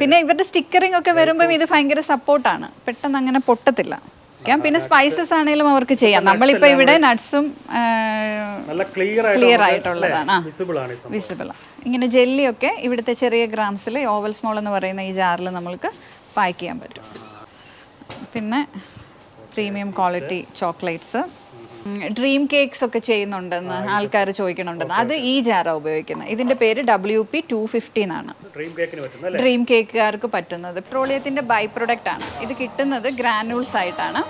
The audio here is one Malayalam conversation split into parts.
പിന്നെ ഇവരുടെ സ്റ്റിക്കറിംഗ് ഒക്കെ വരുമ്പോൾ ഇത് ഭയങ്കര സപ്പോർട്ടാണ് പെട്ടെന്ന് അങ്ങനെ പൊട്ടത്തില്ല. പിന്നെ സ്പൈസസ് ആണെങ്കിലും അവർക്ക് ചെയ്യാം. നമ്മളിപ്പോ ഇവിടെ നട്ട്സും നല്ല ക്ലിയർ ആയിട്ടുള്ളതാണ്. വിസിബിൾ ഇങ്ങനെ ജെല്ലിയൊക്കെ ഇവിടുത്തെ ചെറിയ ഗ്രാംസിൽ ഓവൽ സ്മോൾ എന്ന് പറയുന്ന ഈ ജാറിൽ നമ്മൾക്ക് പാക്ക് ചെയ്യാൻ പറ്റും. പിന്നെ premium quality chocolates dream cakes ഒക്കെ ചെയ്യുന്നുണ്ടെന്ന് ആൾക്കാർ ചോദിക്കണുണ്ടെന്ന്. അത് ഈ ജാറാണ് ഉപയോഗിക്കുന്നത്. ഇതിന്റെ പേര് ഡബ്ല്യു പി ടു ഫിഫ്റ്റീൻ ആണ് ഡ്രീം കേക്കുകാർക്ക് പറ്റുന്നത് പെട്രോളിയത്തിന്റെ ബൈ പ്രൊഡക്റ്റ് ആണ്. ഇത് കിട്ടുന്നത് ഗ്രാനൂൾസ് ആയിട്ടാണ്.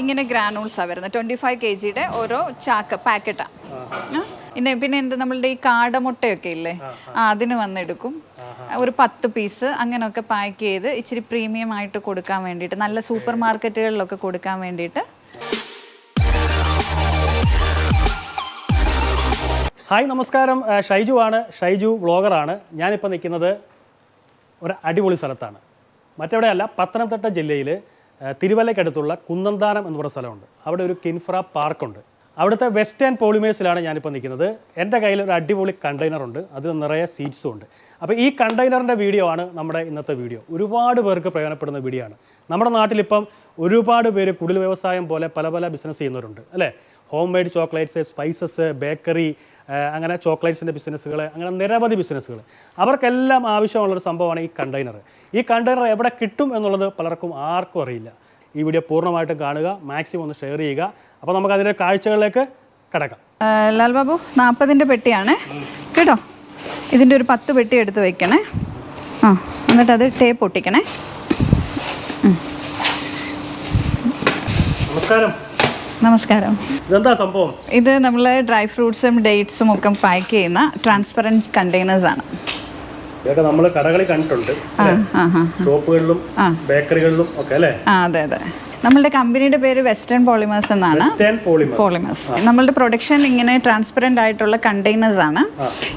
ഇങ്ങനെ ഗ്രാനൂൾസാണ് വരുന്നത്. ട്വന്റി ഫൈവ് കെ ജിയുടെ ഓരോ ചാക്ക് പാക്കറ്റാണ് പിന്നെ പിന്നെ എന്ത് നമ്മളുടെ ഈ കാടമുട്ടയൊക്കെ ഇല്ലേ? ആ അതിന് വന്നെടുക്കും. ഒരു പത്ത് പീസ് അങ്ങനെയൊക്കെ പാക്ക് ചെയ്ത് ഇച്ചിരി പ്രീമിയം ആയിട്ട് കൊടുക്കാൻ വേണ്ടിയിട്ട് നല്ല സൂപ്പർ മാർക്കറ്റുകളിലൊക്കെ കൊടുക്കാൻ വേണ്ടിയിട്ട് ഹായ് നമസ്കാരം. ഷൈജു ആണ്. ഷൈജു വ്ളോഗറാണ് ഞാനിപ്പോൾ നിൽക്കുന്നത് ഒരു അടിപൊളി സ്ഥലത്താണ്. മറ്റെവിടെയല്ല പത്തനംതിട്ട ജില്ലയിൽ തിരുവല്ലയ്ക്കടുത്തുള്ള കുന്നന്താനം എന്ന് പറയുന്ന സ്ഥലമുണ്ട്. അവിടെ ഒരു കിൻഫ്ര പാർക്കുണ്ട്. അവിടുത്തെ വെസ്റ്റേൺ പോളിമേഴ്സിലാണ് ഞാനിപ്പോൾ നിൽക്കുന്നത്. എന്റെ കയ്യിൽ ഒരു അടിപൊളി കണ്ടെയ്നറുണ്ട് അതിൽ അത് നിറയെ സീറ്റ്സും ഉണ്ട്. അപ്പോൾ ഈ കണ്ടെയ്നറിന്റെ വീഡിയോ ആണ് നമ്മുടെ ഇന്നത്തെ വീഡിയോ ഒരുപാട് പേർക്ക് പ്രയോജനപ്പെടുന്ന വീഡിയോ ആണ്. നമ്മുടെ നാട്ടിലിപ്പം ഒരുപാട് പേര് കുടിൽ വ്യവസായം പോലെ പല പല ബിസിനസ് ചെയ്യുന്നവരുണ്ട്. അല്ലേ? Home made chocolates spices bakery അങ്ങനെ ചോക്ലേറ്റ്സിന്റെ ബിസിനസ്സുകൾ അങ്ങനെ നിരവധി ബിസിനസ്സുകൾ. അവർക്കെല്ലാം ആവശ്യമുള്ളൊരു സംഭവമാണ് ഈ കണ്ടെയ്നർ. ഈ കണ്ടെയ്നർ എവിടെ കിട്ടും എന്നുള്ളത് പലർക്കും ആർക്കും അറിയില്ല. ഈ വീഡിയോ പൂർണമായിട്ടും കാണുക മാക്സിമം ഒന്ന് ഷെയർ ചെയ്യുക. അപ്പോൾ നമുക്ക് അതിന്റെ കാഴ്ചകളിലേക്ക് കിടക്കാം. ലാൽ ബാബു നാൽപ്പതിന്റെ പെട്ടിയാണ്. കേട്ടോ? ഇതിന്റെ ഒരു പത്ത് പെട്ടി എടുത്ത് വയ്ക്കണേ ആ എന്നിട്ട് അത് ടേപ്പ് ഒട്ടിക്കണേ. നമസ്കാരം. നമസ്കാരം. ഇതെന്താ സംഭവം? ഇത് നമ്മൾ ഡ്രൈ ഫ്രൂട്ട്സും ഡേറ്റ്സും ഒക്കെ പാക്ക് ചെയ്യുന്ന ട്രാൻസ്പെറന്റ് കണ്ടെയ്നേഴ്സ് ആണ്. ഇതൊക്കെ നമ്മൾ കടകളിൽ കണ്ടിട്ടുണ്ട് ഷോപ്പുകളിലും ബേക്കറികളിലും ഒക്കെ അല്ലേ? അതെ അതെ. നമ്മളുടെ കമ്പനിയുടെ പേര് വെസ്റ്റേൺ പോളിമേഴ്സ് എന്നാണ്. പോളിമേഴ്സ്. നമ്മളുടെ പ്രൊഡക്ഷൻ ഇങ്ങനെ ട്രാൻസ്പെറന്റ് ആയിട്ടുള്ള കണ്ടെയ്നേഴ്സ് ആണ്.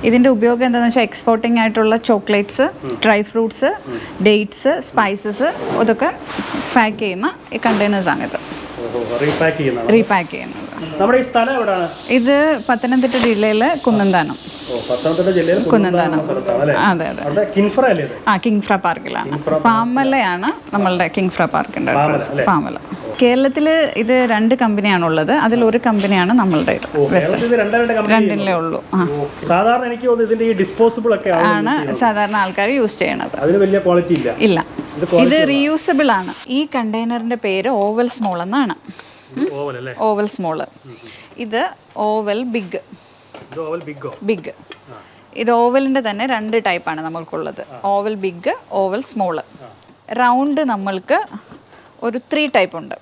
ഇതിന്റെ ഉപയോഗം എന്താണെന്ന് വെച്ചാൽ എക്സ്പോർട്ടിംഗ് ആയിട്ടുള്ള chocolates dry fruits dates spices അതൊക്കെ പാക്ക് ചെയ്യുന്ന ഈ കണ്ടെയ്നേഴ്സ് ആണിത്. റീപാക്ക് ചെയ്യുന്നത് റീപാക്ക് ചെയ്യുന്നത്. നമ്മുടെ ഈ സ്ഥലം എവിടെയാണ് ഇത് പത്തനംതിട്ട ജില്ലയിലെ കുന്നന്താനം. ഓ പത്തനംതിട്ട ജില്ലയിൽ കുന്നന്താനം അതെ അതെ. അല്ലേ ആ കിങ്ഫ്ര പാർക്കിലാണ്. പാമലയാണ് നമ്മളുടെ കിങ്ഫ്ര പാർക്കിന്റെ. പാമല. കേരളത്തിൽ ഇത് രണ്ട് കമ്പനിയാണുള്ളത്. അതിൽ ഒരു കമ്പനിയാണ് നമ്മളുടെ രണ്ടിലേ ഉള്ളൂ. സാധാരണ എനിക്ക് ഇതിന്റെ ഈ ഡിസ്പോസിബിൾ ഒക്കെ ആണ് സാധാരണ ആൾക്കാർ യൂസ് ചെയ്യണത്. അതിന് വലിയ ക്വാളിറ്റി ഇല്ല. ഇല്ല. ഇത് റീയൂസബിൾ ആണ്. ഈ കണ്ടെയ്നറിന്റെ പേര് ഓവൽ സ്മോൾ എന്നാണ്. ഓവൽ സ്മോൾ ഇത് ഓവൽ ബിഗ് ഇത് ഓവൽ ബിഗോ ബിഗ് ഇത് ഓവലിന്റെ തന്നെ രണ്ട് ടൈപ്പാണ് നമ്മൾക്കുള്ളത്. Oval big oval small round നമ്മൾക്ക് ഒരു ത്രീ ടൈപ്പ് ഉണ്ട്.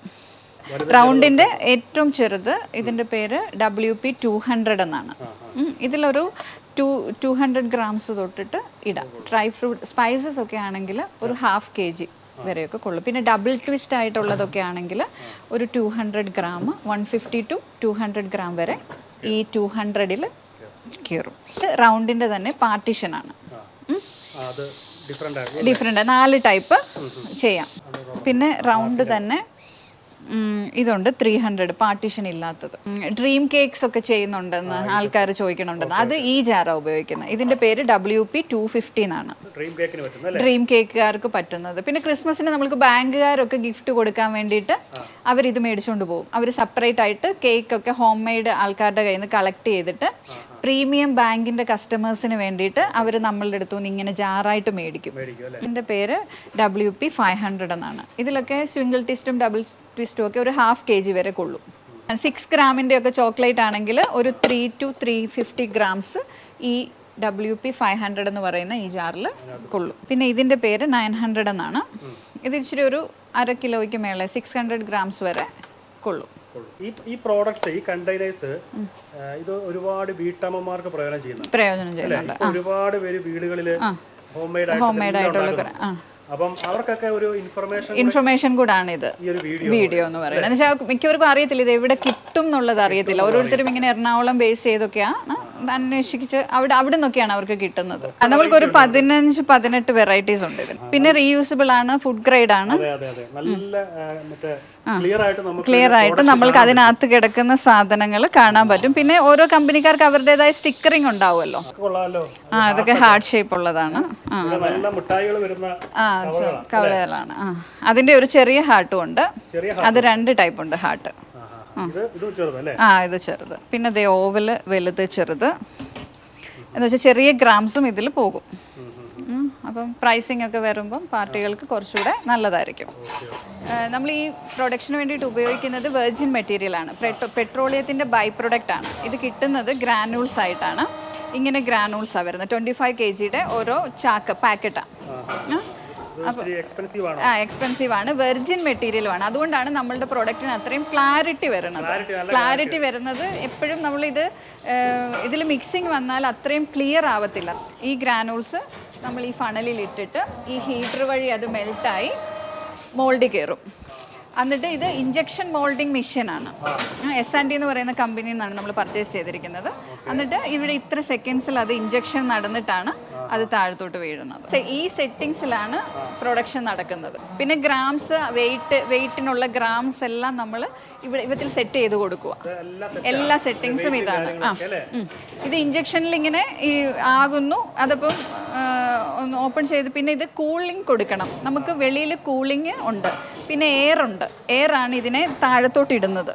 റൗണ്ടിന്റെ ഏറ്റവും ചെറുത് ഇതിന്റെ പേര് ഡബ്ല്യു പി ടു ഹൺഡ്രഡ് എന്നാണ്. ഇതിലൊരു ടു ടു ഹൺഡ്രഡ് ഗ്രാംസ് തൊട്ടിട്ട് ഇടാം. ഡ്രൈ ഫ്രൂട്ട് സ്പൈസസ് ഒക്കെ ആണെങ്കിൽ ഒരു ഹാഫ് കെ ജി വരെയൊക്കെ കൊള്ളും. പിന്നെ ഡബിൾ ട്വിസ്റ്റ് ആയിട്ടുള്ളതൊക്കെ ആണെങ്കിൽ ഒരു two hundred gram one fifty two two hundred gram വരെ ഈ ടു ഹൺഡ്രഡിൽ കയറും റൗണ്ടിന്റെ തന്നെ പാർട്ടീഷനാണ് ഡിഫറെന്റ് നാല് ടൈപ്പ് ചെയ്യാം. പിന്നെ റൗണ്ട് തന്നെ ഇതുണ്ട് ത്രീ ഹൺഡ്രഡ് പാർട്ടീഷൻ ഇല്ലാത്തത്. ഡ്രീം കേക്ക്സ് ഒക്കെ ചെയ്യുന്നുണ്ടെന്ന് ആൾക്കാർ ചോദിക്കണുണ്ടെന്ന്. അത് ഈ ജാറാണ് ഉപയോഗിക്കുന്നത്. ഇതിന്റെ പേര് ഡബ്ല്യു പി ടു ഫിഫ്റ്റീൻ ആണ് ഡ്രീം കേക്കുകാർക്ക് പറ്റുന്നത് പിന്നെ ക്രിസ്മസിന് നമ്മൾക്ക് ബാങ്കുകാരൊക്കെ ഗിഫ്റ്റ് കൊടുക്കാൻ വേണ്ടിയിട്ട് അവർ ഇത് മേടിച്ചുകൊണ്ട് പോകും. അവർ സെപ്പറേറ്റ് ആയിട്ട് കേക്ക് ഒക്കെ ഹോം മെയ്ഡ് ആൾക്കാരുടെ കയ്യിൽ നിന്ന് കളക്ട് ചെയ്തിട്ട് പ്രീമിയം ബാങ്കിന്റെ കസ്റ്റമേഴ്സിന് വേണ്ടിയിട്ട് അവർ നമ്മളുടെ അടുത്തു നിന്ന് ഇങ്ങനെ ജാറായിട്ട് മേടിക്കും. ഇതിന്റെ പേര് ഡബ്ല്യു പി ഫൈവ് ഹൺഡ്രഡ് എന്നാണ്. ഇതിലൊക്കെ സിംഗിൾ ടിസ്റ്റും ഡബിൾ ട്വിസ്റ്റും ഒക്കെ ഒരു ഹാഫ് കെ ജി വരെ കൊള്ളും. സിക്സ് ഗ്രാമിന്റെ ഒക്കെ ചോക്ലേറ്റ് ആണെങ്കിൽ ഒരു three two three fifty grams ഈ ഡബ്ല്യു പി ഫൈവ് ഹൺഡ്രഡ് എന്ന് പറയുന്ന ഈ ജാറിൽ കൊള്ളും. പിന്നെ ഇതിന്റെ പേര് നയൻ ഹൺഡ്രഡ് എന്നാണ്. ഇത് ഇച്ചിരി ഒരു അര കിലോയ്ക്ക് മേലെ സിക്സ് ഹൺഡ്രഡ് ഗ്രാംസ് വരെ കൊള്ളും. ഈ പ്രോഡക്ട്സ് ഈ കണ്ടെയ്നേഴ്സ് ഇത് ഒരുപാട് വീട്ടമ്മമാർക്ക് പ്രയോജനം ചെയ്യുന്നു പ്രയോജനം ചെയ്യുന്നുണ്ട്. ഒരുപാട് പേര് വീടുകളിൽ ഹോം മെയ്ഡ് ആയിട്ടുള്ള അപ്പം അവർക്കൊക്കെ ഒരു ഇൻഫർമേഷൻ ഇൻഫർമേഷൻ കൂടാണ് ഇത് വീഡിയോ എന്ന് പറയുന്നത്. എന്നുവെച്ചാൽ മിക്കവർക്കും അറിയത്തില്ല ഇത് എവിടെ കിട്ടും എന്നുള്ളത് അറിയത്തില്ല. ഓരോരുത്തരും ഇങ്ങനെ എറണാകുളം ബേസ് ചെയ്തൊക്കെയാണ് അന്വേഷിച്ച് അവിടെ അവിടെ നിന്നൊക്കെയാണ് അവർക്ക് കിട്ടുന്നത്. നമ്മൾക്ക് ഒരു പതിനഞ്ച് പതിനെട്ട് വെറൈറ്റീസ് ഉണ്ട് ഇതിന് പിന്നെ റീയൂസബിൾ ആണ് ഫുഡ് ഗ്രേഡ് ആണ്. ക്ലിയർ ആയിട്ട് നമ്മൾക്ക് അതിനകത്ത് കിടക്കുന്ന സാധനങ്ങൾ കാണാൻ പറ്റും. പിന്നെ ഓരോ കമ്പനിക്കാർക്ക് അവരുടേതായ സ്റ്റിക്കറിംഗ് ഉണ്ടാവുമല്ലോ. ആ അതൊക്കെ ഹാർഡ് ഷേപ്പ് ഉള്ളതാണ്. ആ കവളകളാണ് ആ അതിന്റെ ഒരു ചെറിയ ഹാർട്ടും ഉണ്ട്. അത് രണ്ട് ടൈപ്പ് ഉണ്ട് ഹാർട്ട് ആ. ഇത് ചെറുത് പിന്നെ ദേ ഓവൽ വലുത് ചെറുത്. എന്ന് വെച്ചാൽ ചെറിയ ഗ്രാംസും ഇതിൽ പോകും. അപ്പം പ്രൈസിംഗ് ഒക്കെ വരുമ്പം പാർട്ടികൾക്ക് കുറച്ചുകൂടെ നല്ലതായിരിക്കും. നമ്മൾ ഈ പ്രൊഡക്ഷന് വേണ്ടിയിട്ട് ഉപയോഗിക്കുന്നത് വെർജിൻ മെറ്റീരിയൽ ആണ്. പെട്രോളിയത്തിന്റെ ബൈ പ്രൊഡക്റ്റ് ആണ്. ഇത് കിട്ടുന്നത് ഗ്രാനൂൾസ് ആയിട്ടാണ്. ഇങ്ങനെ ഗ്രാനൂൾസാണ് വരുന്നത്. ട്വന്റി ഫൈവ് കെ ജിയുടെ ഓരോ ചാക്ക് പാക്കറ്റാണ് ആ എക്സ്പെൻസീവ് ആണ്. വെർജിൻ മെറ്റീരിയലുമാണ് അതുകൊണ്ടാണ് നമ്മളുടെ പ്രോഡക്റ്റിന് അത്രയും ക്ലാരിറ്റി വരുന്നത്. ക്ലാരിറ്റി വരുന്നത് എപ്പോഴും നമ്മൾ ഇത് ഇതിൽ മിക്സിങ് വന്നാൽ അത്രയും ക്ലിയർ ആവത്തില്ല. ഈ ഗ്രാനൂൾസ് നമ്മൾ ഈ ഫണലിൽ ഇട്ടിട്ട് ഈ ഹീറ്റർ വഴി അത് മെൽട്ടായി മോൾഡ് കയറും എന്നിട്ട് ഇത് ഇഞ്ചക്ഷൻ മോൾഡിംഗ് മെഷീനാണ് എസ് ആൻഡ് ഡി എന്ന് പറയുന്ന കമ്പനിയിൽ നിന്നാണ് നമ്മൾ പർച്ചേസ് ചെയ്തിരിക്കുന്നത്. എന്നിട്ട് ഇവിടെ ഇത്ര സെക്കൻഡ്സിൽ അത് ഇഞ്ചക്ഷൻ നടന്നിട്ടാണ് അത് താഴത്തോട്ട് വീഴുന്നത്. ഈ സെറ്റിങ്സിലാണ് പ്രൊഡക്ഷൻ നടക്കുന്നത്. പിന്നെ ഗ്രാംസ് വെയിറ്റ് വെയിറ്റിനുള്ള ഗ്രാംസ് എല്ലാം നമ്മൾ ഇവിടെ ഇവത്തിൽ സെറ്റ് ചെയ്ത് കൊടുക്കുക. എല്ലാ സെറ്റിങ്സും ഇതാണ്. ആ ഇത് ഇഞ്ചക്ഷനിൽ ഇങ്ങനെ ഈ ആകുന്നു. അതിപ്പം ഒന്ന് ഓപ്പൺ ചെയ്ത് പിന്നെ ഇത് കൂളിംഗ് കൊടുക്കണം. നമുക്ക് വെളിയിൽ കൂളിംഗ് ഉണ്ട്. പിന്നെ എയർ ഉണ്ട്. എയർ ആണ് ഇതിനെ താഴത്തോട്ട് ഇടുന്നത്.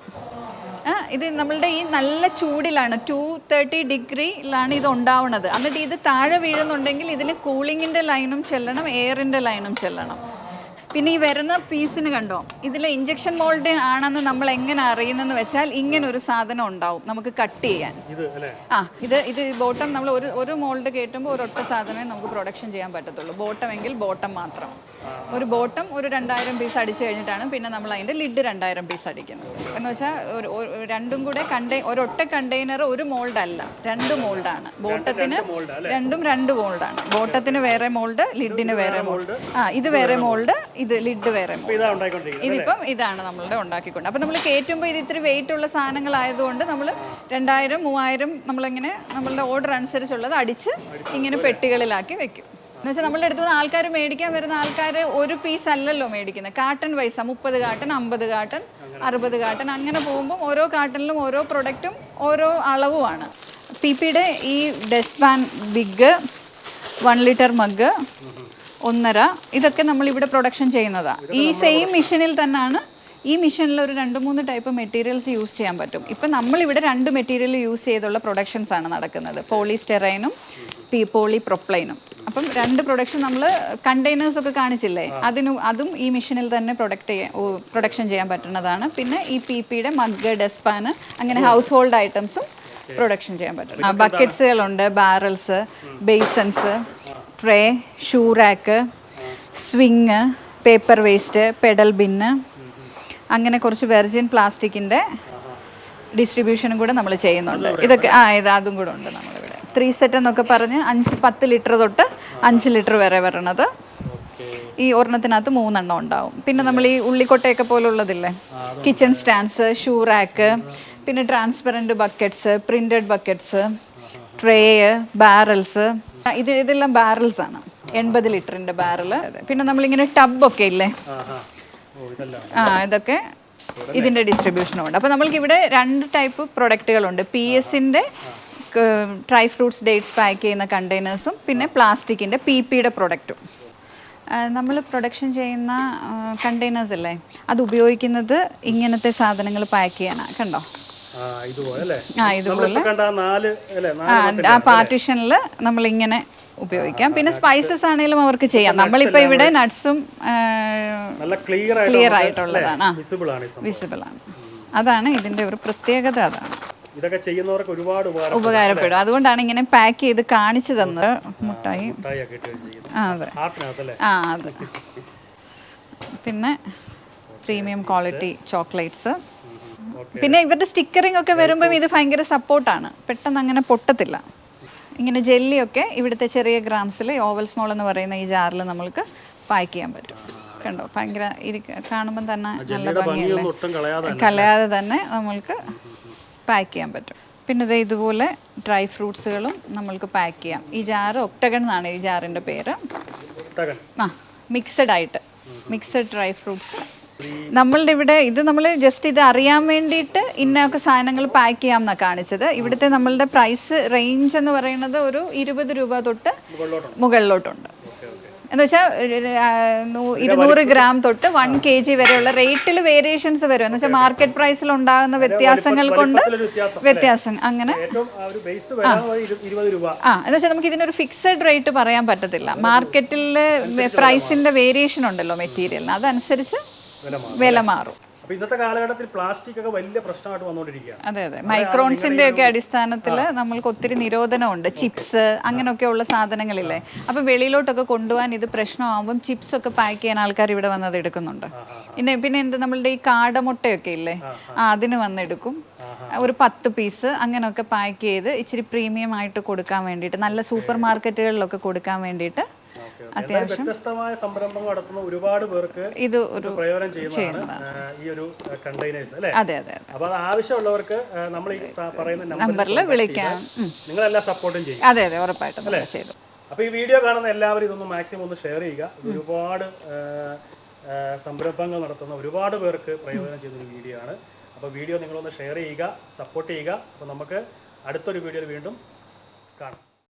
ഇത് നമ്മളുടെ ഈ നല്ല ചൂടിലാണ്. ടു തേർട്ടി ഡിഗ്രിയിലാണ് ഇത് ഉണ്ടാവുന്നത്. എന്നിട്ട് ഇത് താഴെ വീഴുന്നുണ്ടെങ്കിൽ ഇതിന് കൂളിങ്ങിന്റെ ലൈനും ചെല്ലണം എയറിന്റെ ലൈനും ചെല്ലണം. പിന്നെ ഈ വരുന്ന പീസിന് കണ്ടോ? ഇതിൽ ഇഞ്ചക്ഷൻ മോൾഡ് ആണെന്ന് നമ്മൾ എങ്ങനെ അറിയുന്നെന്ന് വെച്ചാൽ ഇങ്ങനെ ഒരു സാധനം ഉണ്ടാവും നമുക്ക് കട്ട് ചെയ്യാൻ. ആ ഇത് ഇത് ബോട്ടം നമ്മൾ ഒരു ഒരു മോൾഡ് കയറ്റുമ്പോൾ ഒരൊറ്റ സാധനമേ നമുക്ക് പ്രൊഡക്ഷൻ ചെയ്യാൻ പറ്റത്തുള്ളൂ. ബോട്ടം എങ്കിൽ ബോട്ടം മാത്രം. ഒരു ബോട്ടം ഒരു രണ്ടായിരം പീസ് അടിച്ചു കഴിഞ്ഞിട്ടാണ് പിന്നെ നമ്മൾ അതിന്റെ ലിഡ് രണ്ടായിരം പീസ് അടിക്കുന്നത്. എന്ന് വെച്ചാൽ ഒരു ഒരു- രണ്ടും കൂടെ കണ്ടെയ് ഒരൊറ്റ കണ്ടെയ്നർ ഒരു മോൾഡ് അല്ല രണ്ട് മോൾഡാണ് ബോട്ടത്തിന് രണ്ടും രണ്ട് മോൾഡാണ് ബോട്ടത്തിന് വേറെ മോൾഡ് ലിഡിന് വേറെ മോൾഡ് ആ ഇത് വേറെ മോൾഡ് ഇത് ലിഡ് വേറെ ഇതിപ്പം ഇതാണ് നമ്മളുടെ ഉണ്ടാക്കിക്കൊണ്ട്. അപ്പം നമ്മൾ കയറ്റുമ്പോൾ ഇത് ഇത്തിരി വെയിറ്റ് ഉള്ള സാധനങ്ങളായതുകൊണ്ട് നമ്മൾ രണ്ടായിരം മൂവായിരം നമ്മളിങ്ങനെ നമ്മളുടെ ഓർഡർ അനുസരിച്ചുള്ളത് അടിച്ച് ഇങ്ങനെ പെട്ടികളിലാക്കി വെക്കും. എന്ന് വെച്ചാൽ നമ്മളുടെ അടുത്ത് ആൾക്കാർ മേടിക്കാൻ വരുന്ന ആൾക്കാർ ഒരു പീസ് അല്ലല്ലോ മേടിക്കുന്നത്. കാട്ടൺ പൈസ മുപ്പത് കാട്ടൺ അമ്പത് കാട്ടൺ അറുപത് കാട്ടൺ അങ്ങനെ പോകുമ്പോൾ ഓരോ കാട്ടണിലും ഓരോ പ്രൊഡക്റ്റും ഓരോ അളവുമാണ്. പി പിയുടെ ഈ dust pan big one litre mug ഒന്നര. ഇതൊക്കെ നമ്മൾ ഇവിടെ പ്രൊഡക്ഷൻ ചെയ്യുന്നതാണ് ഈ സെയിം മെഷീനിൽ തന്നെയാണ് ഈ മെഷീനിൽ ഒരു രണ്ട് മൂന്ന് ടൈപ്പ് മെറ്റീരിയൽസ് യൂസ് ചെയ്യാൻ പറ്റും. ഇപ്പം നമ്മളിവിടെ രണ്ട് മെറ്റീരിയൽ യൂസ് ചെയ്തുള്ള പ്രൊഡക്ഷൻസ് ആണ് നടക്കുന്നത്. പോളിസ്റ്റെറൈനും പി പോളി പ്രൊപ്ലൈനും അപ്പം രണ്ട് പ്രൊഡക്ഷൻ നമ്മൾ കണ്ടെയ്നേഴ്സ് ഒക്കെ കാണിച്ചില്ലേ? അതിന് അതും ഈ മെഷീനിൽ തന്നെ പ്രൊഡക്റ്റ് ചെയ്യാൻ പ്രൊഡക്ഷൻ ചെയ്യാൻ പറ്റുന്നതാണ്. പിന്നെ ഈ പി പിയുടെ മഗ് ഡെസ്പാന് അങ്ങനെ ഹൗസ് ഹോൾഡ് ഐറ്റംസും പ്രൊഡക്ഷൻ ചെയ്യാൻ പറ്റും. ബക്കറ്റ്സുകളുണ്ട് barrels basins tray shoe rack swing paper waste pedal bin അങ്ങനെ കുറച്ച് വെർജിൻ പ്ലാസ്റ്റിക്കിന്റെ ഡിസ്ട്രിബ്യൂഷനും കൂടെ നമ്മൾ ചെയ്യുന്നുണ്ട്. ഇതൊക്കെ ആ ഇത് അതും കൂടെ ഉണ്ട് നമ്മളിവിടെ. ത്രീ സെറ്റ് എന്നൊക്കെ പറഞ്ഞ് അഞ്ച് പത്ത് ലിറ്റർ തൊട്ട് അഞ്ച് ലിറ്റർ വരെ വരണത്. ഈ ഒരെണ്ണത്തിനകത്ത് മൂന്നെണ്ണം ഉണ്ടാവും. പിന്നെ നമ്മൾ ഈ ഉള്ളിക്കൊട്ടയൊക്കെ പോലുള്ളതില്ലേ? കിച്ചൺ സ്റ്റാൻഡ്സ് ഷൂ റാക്ക് പിന്നെ transparent buckets printed buckets tray barrels ഇത് ഇതെല്ലാം ബാരൽസ് ആണ്. എൺപത് ലിറ്ററിന്റെ ബാരൽ പിന്നെ നമ്മളിങ്ങനെ ടബൊക്കെ ഇല്ലേ? ആ ഇതൊക്കെ ഇതിന്റെ ഡിസ്ട്രിബ്യൂഷനും ഉണ്ട്. അപ്പോൾ നമ്മൾക്ക് ഇവിടെ രണ്ട് ടൈപ്പ് പ്രൊഡക്റ്റുകളുണ്ട് പി എസിന്റെ ഡ്രൈ ഫ്രൂട്ട്സ് ഡേറ്റ്സ് പാക്ക് ചെയ്യുന്ന കണ്ടെയ്നേഴ്സും പിന്നെ പ്ലാസ്റ്റിക്കിന്റെ പി പിയുടെ പ്രൊഡക്റ്റും നമ്മൾ പ്രൊഡക്ഷൻ ചെയ്യുന്ന കണ്ടെയ്നേഴ്സ് അല്ലേ അത് ഉപയോഗിക്കുന്നത് ഇങ്ങനത്തെ സാധനങ്ങൾ പാക്ക് ചെയ്യാനാണ് കണ്ടോ? ആ ഇതുപോലെ ഇങ്ങനെ ആ പാർട്ടിഷനിൽ നമ്മളിങ്ങനെ ഉപയോഗിക്കാം. പിന്നെ സ്പൈസസ് ആണെങ്കിലും അവർക്ക് ചെയ്യാം. നമ്മളിപ്പോ ഇവിടെ നട്ട്സും ക്ലിയർ ആയിട്ട് ക്ലിയർ ആയിട്ടുള്ളതാണ്. വിസിബിൾ ആണ് അതാണ് ഇതിന്റെ ഒരു പ്രത്യേകത അതാണ്. ഇതൊക്കെ ചെയ്യുന്നവർക്ക് ഒരുപാട് ഉപകാരം ഉപകാരപ്പെടും. അതുകൊണ്ടാണ് ഇങ്ങനെ പാക്ക് ചെയ്ത് കാണിച്ചു തന്നത്. മുട്ടായി. അതെ. ആ അതെ. പിന്നെ പ്രീമിയം ക്വാളിറ്റി ചോക്ലേറ്റ്സ് പിന്നെ ഇവരുടെ സ്റ്റിക്കറിംഗ് ഒക്കെ വരുമ്പോൾ ഇത് ഭയങ്കര സപ്പോർട്ടാണ് പെട്ടെന്ന് അങ്ങനെ പൊട്ടത്തില്ല. ഇങ്ങനെ ജെല്ലിയൊക്കെ ഇവിടുത്തെ ചെറിയ ഗ്രാംസിൽ ഓവൽ സ്മോൾ എന്ന് പറയുന്ന ഈ ജാറിൽ നമ്മൾക്ക് പാക്ക് ചെയ്യാൻ പറ്റും. കണ്ടോ? ഭയങ്കര കാണുമ്പം തന്നെ നല്ല ഭംഗിയല്ലേ? കളയാതെ കളയാതെ തന്നെ നമ്മൾക്ക് പാക്ക് ചെയ്യാൻ പറ്റും. പിന്നെ ദേ ഇതുപോലെ ഡ്രൈ ഫ്രൂട്ട്സുകളും നമ്മൾക്ക് പാക്ക് ചെയ്യാം. ഈ ജാറ് ഒക്ടഗൺ എന്നാണ് ഈ ജാറിന്റെ പേര്. ആ മിക്സഡ് ആയിട്ട്. മിക്സഡ് ഡ്രൈ ഫ്രൂട്ട്സ് നമ്മളുടെ ഇവിടെ ഇത് നമ്മൾ ജസ്റ്റ് ഇത് അറിയാൻ വേണ്ടിയിട്ട് ഇന്നൊക്കെ സാധനങ്ങൾ പാക്ക് ചെയ്യാം എന്നാണ് കാണിച്ചത്. ഇവിടുത്തെ നമ്മളുടെ പ്രൈസ് റേഞ്ച് എന്ന് പറയുന്നത് ഒരു ഇരുപത് രൂപ തൊട്ട് മുകളിലോട്ടുണ്ട്. എന്ന് വെച്ചാൽ ഇരുന്നൂറ് ഗ്രാം തൊട്ട് വൺ കെ ജി വരെയുള്ള റേറ്റിൽ വേരിയേഷൻസ് വരും. എന്ന് വെച്ചാൽ മാർക്കറ്റ് പ്രൈസിൽ ഉണ്ടാകുന്ന വ്യത്യാസങ്ങൾ കൊണ്ട് വ്യത്യാസം. അങ്ങനെ ആ എന്ന് വെച്ചാൽ നമുക്ക് ഇതിനൊരു ഫിക്സഡ് റേറ്റ് പറയാൻ പറ്റത്തില്ല. മാർക്കറ്റിൽ പ്രൈസിന്റെ വേരിയേഷൻ ഉണ്ടല്ലോ മെറ്റീരിയലിന് അതനുസരിച്ച് വില മാറും അപ്പൊ ഇന്നത്തെ കാലഘട്ടത്തിൽ പ്ലാസ്റ്റിക് ഒക്കെ വലിയ പ്രശ്നമായിട്ട് വന്നുകൊണ്ടിരിക്കുകയാണ്. അതെ അതെ. മൈക്രോൺസിന്റെ ഒക്കെ അടിസ്ഥാനത്തിൽ നമ്മൾക്ക് ഒത്തിരി നിരോധനമുണ്ട്. ചിപ്സ് അങ്ങനെയൊക്കെയുള്ള സാധനങ്ങളില്ലേ. അപ്പൊ വെളിയിലോട്ടൊക്കെ കൊണ്ടുപോകാൻ ഇത് പ്രശ്നമാകുമ്പോൾ ചിപ്സ് ഒക്കെ പാക്ക് ചെയ്യാൻ ആൾക്കാർ ഇവിടെ വന്നത് എടുക്കുന്നുണ്ട്. പിന്നെ പിന്നെ എന്ത് നമ്മളുടെ ഈ കാടമുട്ടയൊക്കെ ഇല്ലേ? ആ അതിന് വന്നെടുക്കും. ഒരു പത്ത് പീസ് അങ്ങനെയൊക്കെ പാക്ക് ചെയ്ത് ഇച്ചിരി പ്രീമിയം ആയിട്ട് കൊടുക്കാൻ വേണ്ടിയിട്ട് നല്ല സൂപ്പർ മാർക്കറ്റുകളിലൊക്കെ കൊടുക്കാൻ വേണ്ടിയിട്ട് എന്തായാലും വ്യത്യസ്തമായ സംരംഭം നടത്തുന്ന ഒരുപാട് പേർക്ക് ഇത് ഒരു പ്രയോജനം ചെയ്യുന്നതാണ് ഈ ഒരു കണ്ടെയ്നേഴ്സ് അല്ലേ? അതെ അതെ അപ്പൊ അത് ആവശ്യമുള്ളവർക്ക് നമ്മൾ ഈ പറയുന്ന നമ്പറിൽ വിളിക്കാം. നിങ്ങളെല്ലാം സപ്പോർട്ടും ചെയ്യും. അതെ അതെ ഉറപ്പായിട്ടും നമ്മൾ ചെയ്തു. അപ്പോൾ ഈ വീഡിയോ കാണുന്ന എല്ലാവരും ഇതൊന്ന് മാക്സിമം ഒന്ന് ഷെയർ ചെയ്യുക. ഒരുപാട് സംരംഭങ്ങൾ നടത്തുന്ന ഒരുപാട് പേർക്ക് പ്രയോജനം ചെയ്യുന്ന ഒരു വീഡിയോ ആണ്. അപ്പോൾ വീഡിയോ നിങ്ങളൊന്ന് ഷെയർ ചെയ്യുക സപ്പോർട്ട് ചെയ്യുക. അപ്പോൾ നമുക്ക് അടുത്തൊരു വീഡിയോയിൽ വീണ്ടും കാണാം.